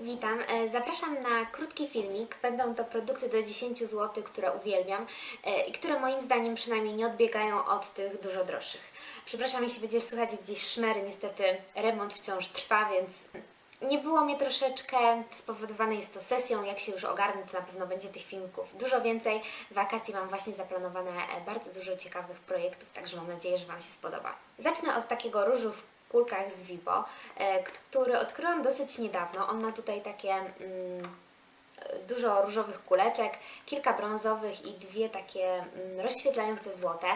Witam. E, Zapraszam na krótki filmik. Będą to produkty do 10 zł, które uwielbiam e, i które moim zdaniem przynajmniej nie odbiegają od tych dużo droższych. Przepraszam, jeśli będzie słychać gdzieś szmery, niestety remont wciąż trwa, więc nie było mnie troszeczkę. Spowodowane jest to sesją. Jak się już ogarnę, to na pewno będzie tych filmików dużo więcej. W wakacji mam właśnie zaplanowane e, bardzo dużo ciekawych projektów, także mam nadzieję, że Wam się spodoba. Zacznę od takiego różu kulkach z Vibo, e, który odkryłam dosyć niedawno. On ma tutaj takie mm, dużo różowych kuleczek, kilka brązowych i dwie takie mm, rozświetlające złote.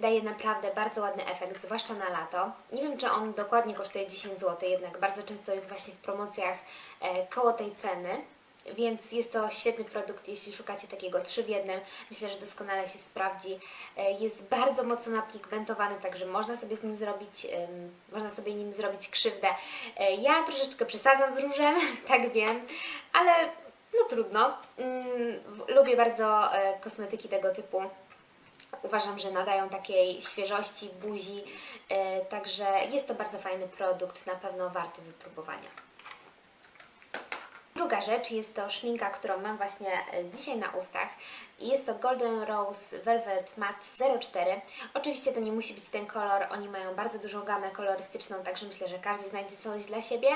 Daje naprawdę bardzo ładny efekt, zwłaszcza na lato. Nie wiem, czy on dokładnie kosztuje 10 zł, jednak bardzo często jest właśnie w promocjach e, koło tej ceny. Więc jest to świetny produkt, jeśli szukacie takiego 3 w jednym. Myślę, że doskonale się sprawdzi. E, Jest bardzo mocno napigmentowany, także można sobie z nim zrobić, można sobie nim zrobić krzywdę. E, Ja troszeczkę przesadzam z różem, tak wiem, ale no trudno. Mm, Lubię bardzo e, kosmetyki tego typu. Uważam, że nadają takiej świeżości buzi, także jest to bardzo fajny produkt, na pewno warty wypróbowania. Druga rzecz jest to szminka, którą mam właśnie e, dzisiaj na ustach. Jest to Golden Rose Velvet Matte 04. Oczywiście to nie musi być ten kolor, oni mają bardzo dużą gamę kolorystyczną, także myślę, że każdy znajdzie coś dla siebie.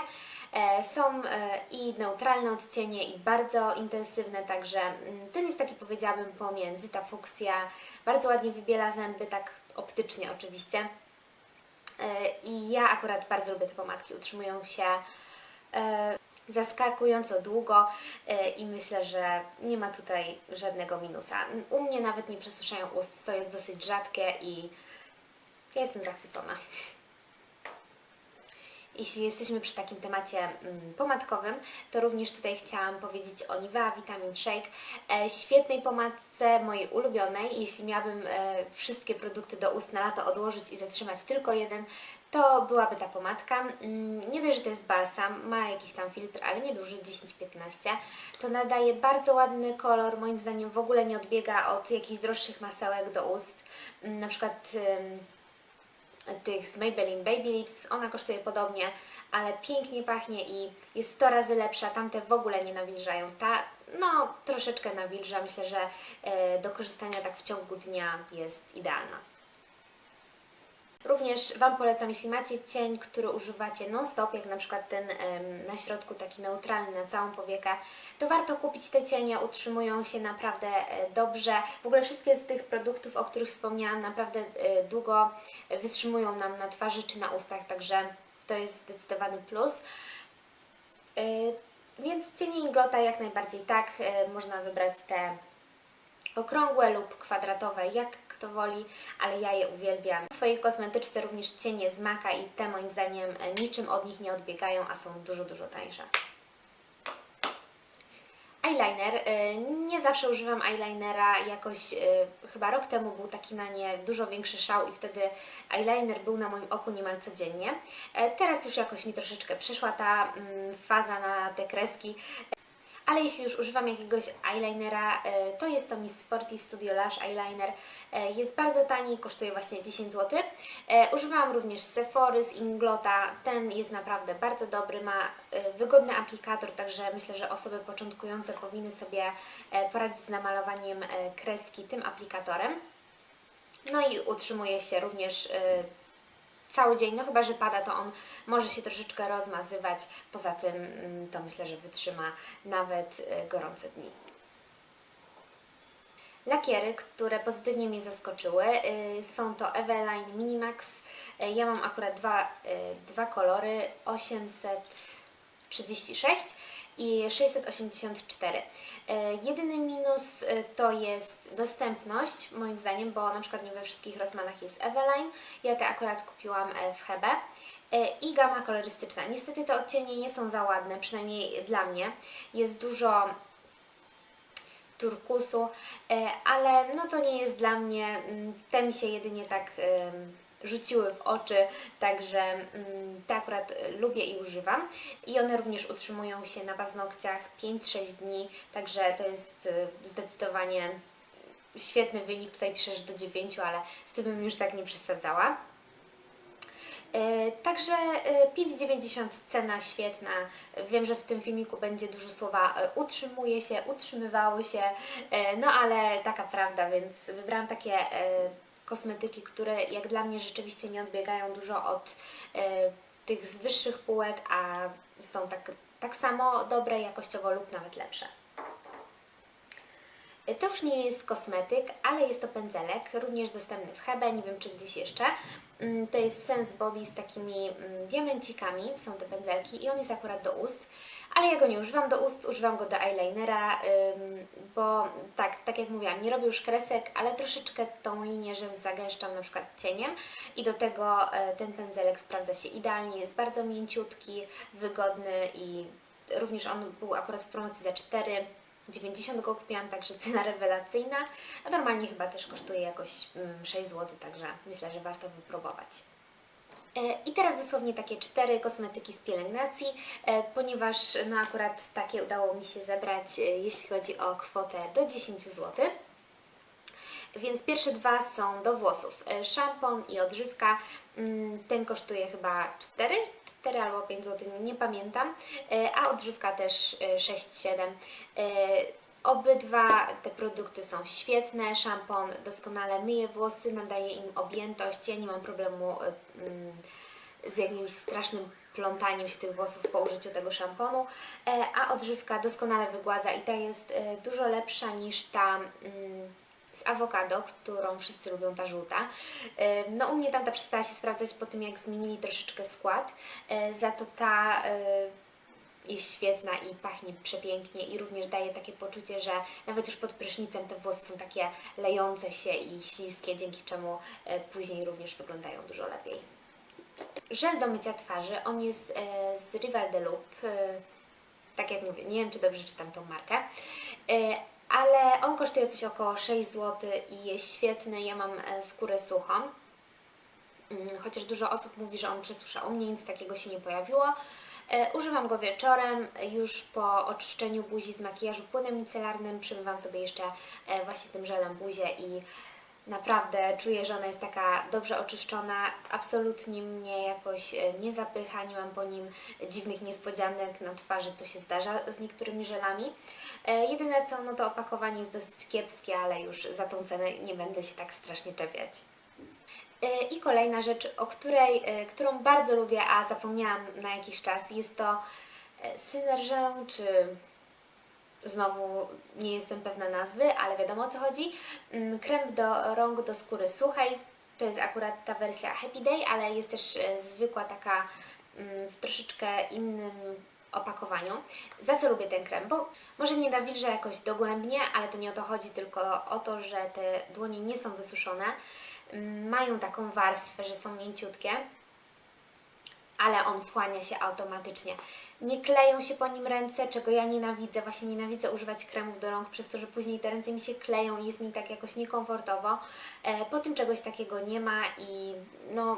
E, Są e, i neutralne odcienie, i bardzo intensywne, także mm, ten jest taki powiedziałabym pomiędzy. Ta fuksja bardzo ładnie wybiela zęby, tak optycznie oczywiście. I ja akurat bardzo lubię te pomadki, utrzymują się zaskakująco długo e, i myślę, że nie ma tutaj żadnego minusa. U mnie nawet nie przesuszają ust, co jest dosyć rzadkie i ja jestem zachwycona. Jeśli jesteśmy przy takim temacie mm, pomadkowym, to również tutaj chciałam powiedzieć o Nivea Vitamin Shake. E, świetnej pomadce, mojej ulubionej. Jeśli miałabym e, wszystkie produkty do ust na lato odłożyć i zatrzymać tylko jeden, to byłaby ta pomadka. Mm, nie dość, że to jest balsam, ma jakiś tam filtr, ale nieduży, 10-15. To nadaje bardzo ładny kolor, moim zdaniem w ogóle nie odbiega od jakichś droższych masełek do ust. Mm, Na przykład... tych z Maybelline Baby Lips. Ona kosztuje podobnie, ale pięknie pachnie i jest 100 razy lepsza. Tamte w ogóle nie nawilżają. Ta, no, troszeczkę nawilża. Myślę, że e, do korzystania tak w ciągu dnia jest idealna. Również Wam polecam, jeśli macie cień, który używacie non-stop, jak na przykład ten na środku taki neutralny na całą powiekę, to warto kupić te cienie, utrzymują się naprawdę e, dobrze. W ogóle wszystkie z tych produktów, o których wspomniałam, naprawdę e, długo wytrzymują nam na twarzy czy na ustach, także to jest zdecydowany plus. E, Więc cienie Inglota jak najbardziej tak, można wybrać te okrągłe lub kwadratowe, jak kto woli, ale ja je uwielbiam. W swojej kosmetyczce również cienie z Maka i te moim zdaniem niczym od nich nie odbiegają, a są dużo, dużo tańsze. Eyeliner. e, Nie zawsze używam eyelinera, jakoś e, chyba rok temu był taki na nie dużo większy szał i wtedy eyeliner był na moim oku niemal codziennie. E, Teraz już jakoś mi troszeczkę przeszła ta mm, faza na te kreski. Ale jeśli już używam jakiegoś eyelinera, e, to jest to Miss Sporty Studio Lash Eyeliner. E, Jest bardzo tani, kosztuje właśnie 10 zł. E, Używałam również Sephory z Inglota. Ten jest naprawdę bardzo dobry, ma wygodny aplikator, także myślę, że osoby początkujące powinny sobie poradzić z namalowaniem kreski tym aplikatorem. No i utrzymuje się również cały dzień, no chyba, że pada, to on może się troszeczkę rozmazywać. Poza tym mm, to myślę, że wytrzyma nawet y, gorące dni. Lakiery, które pozytywnie mnie zaskoczyły, y, są to Eveline Minimax. Y, Ja mam akurat dwa, dwa kolory, 836 i 684. E, Jedyny minus e, to jest dostępność, moim zdaniem, bo na przykład nie we wszystkich Rossmanach jest Eveline. Ja te akurat kupiłam e, w Hebe. I gama kolorystyczna. Niestety te odcienie nie są za ładne, przynajmniej dla mnie. Jest dużo turkusu, ale no to nie jest dla mnie, mm, te mi się jedynie tak rzuciły w oczy, także mm, te akurat e, lubię i używam. I one również utrzymują się na paznokciach 5-6 dni, także to jest e, zdecydowanie świetny wynik. Tutaj piszę, że do 9, ale z tym bym już tak nie przesadzała. E, Także e, 5,90 cena świetna. Wiem, że w tym filmiku będzie dużo słowa utrzymuje się, utrzymywało się, no ale taka prawda, więc wybrałam takie kosmetyki, które jak dla mnie rzeczywiście nie odbiegają dużo od e, tych z wyższych półek, a są tak, tak samo dobre jakościowo lub nawet lepsze. To już nie jest kosmetyk, ale jest to pędzelek, również dostępny w Hebe, nie wiem czy gdzieś jeszcze. Mm, To jest Sense Body z takimi mm, diamencikami, są te pędzelki i on jest akurat do ust, ale ja go nie używam do ust, używam go do eyelinera, bo tak, tak jak mówiłam, nie robię już kresek, ale troszeczkę tą linię, że zagęszczam na przykład cieniem i do tego e, ten pędzelek sprawdza się idealnie, jest bardzo mięciutki, wygodny i również on był akurat w promocji za 4 90 go kupiłam, także cena rewelacyjna, a normalnie chyba też kosztuje jakoś mm, 6 zł, także myślę, że warto wypróbować. E, I teraz dosłownie takie cztery kosmetyki z pielęgnacji, e, ponieważ no akurat takie udało mi się zebrać, e, jeśli chodzi o kwotę do 10 zł. Więc pierwsze dwa są do włosów. E, Szampon i odżywka. Mm, Ten kosztuje chyba 4, 4 albo 5 zł, nie pamiętam. E, A odżywka też e, 6-7. Obydwa te produkty są świetne. Szampon doskonale myje włosy, nadaje im objętość. Ja nie mam problemu e, mm, z jakimś strasznym plątaniem się tych włosów po użyciu tego szamponu, E, a odżywka doskonale wygładza i ta jest e, dużo lepsza niż ta mm, z awokado, którą wszyscy lubią, ta żółta. E, No u mnie tamta przestała się sprawdzać po tym, jak zmienili troszeczkę skład, E, za to ta e, jest świetna i pachnie przepięknie i również daje takie poczucie, że nawet już pod prysznicem te włosy są takie lejące się i śliskie, dzięki czemu później również wyglądają dużo lepiej. Żel do mycia twarzy, on jest z Rival de Loop, tak jak mówię, nie wiem czy dobrze czytam tą markę, ale on kosztuje coś około 6 zł i jest świetny, ja mam e, skórę suchą, Mm, chociaż dużo osób mówi, że on przesusza. U mnie nic takiego się nie pojawiło. E, używam go wieczorem, już po oczyszczeniu buzi z makijażu płynem micelarnym. Przymywam sobie jeszcze e, właśnie tym żelem buzię i naprawdę czuję, że ona jest taka dobrze oczyszczona. Absolutnie mnie jakoś e, nie zapycha, nie mam po nim dziwnych niespodzianek na twarzy, co się zdarza z niektórymi żelami. E, jedyne co, no to opakowanie jest dosyć kiepskie, ale już za tą cenę nie będę się tak strasznie czepiać. E, I kolejna rzecz, o której, którą bardzo lubię, a zapomniałam na jakiś czas, jest to Synergę, czy znowu nie jestem pewna nazwy, ale wiadomo o co chodzi. Mm, Krem do rąk do skóry suchej. To jest akurat ta wersja Happy Day, ale jest też e, zwykła taka mm, w troszeczkę innym opakowaniu. Za co lubię ten krem? Bo może nie nawilża jakoś dogłębnie, ale to nie o to chodzi, tylko o to, że te dłonie nie są wysuszone. Mm, Mają taką warstwę, że są mięciutkie, ale on wchłania się automatycznie. Nie kleją się po nim ręce, czego ja nienawidzę. Właśnie nienawidzę używać kremów do rąk, przez to, że później te ręce mi się kleją i jest mi tak jakoś niekomfortowo. E, Po tym czegoś takiego nie ma i no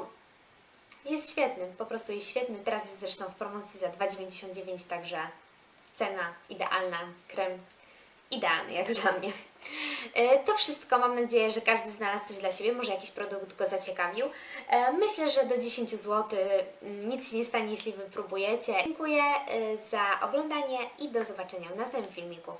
jest świetny, po prostu jest świetny. Teraz jest zresztą w promocji za 2,99, także cena idealna, krem idealny jak dla mnie. E, To wszystko, mam nadzieję, że każdy znalazł coś dla siebie, może jakiś produkt go zaciekawił. E, Myślę, że do 10 zł nic się nie stanie, jeśli wypróbujecie. Dziękuję e, za oglądanie i do zobaczenia w następnym filmiku.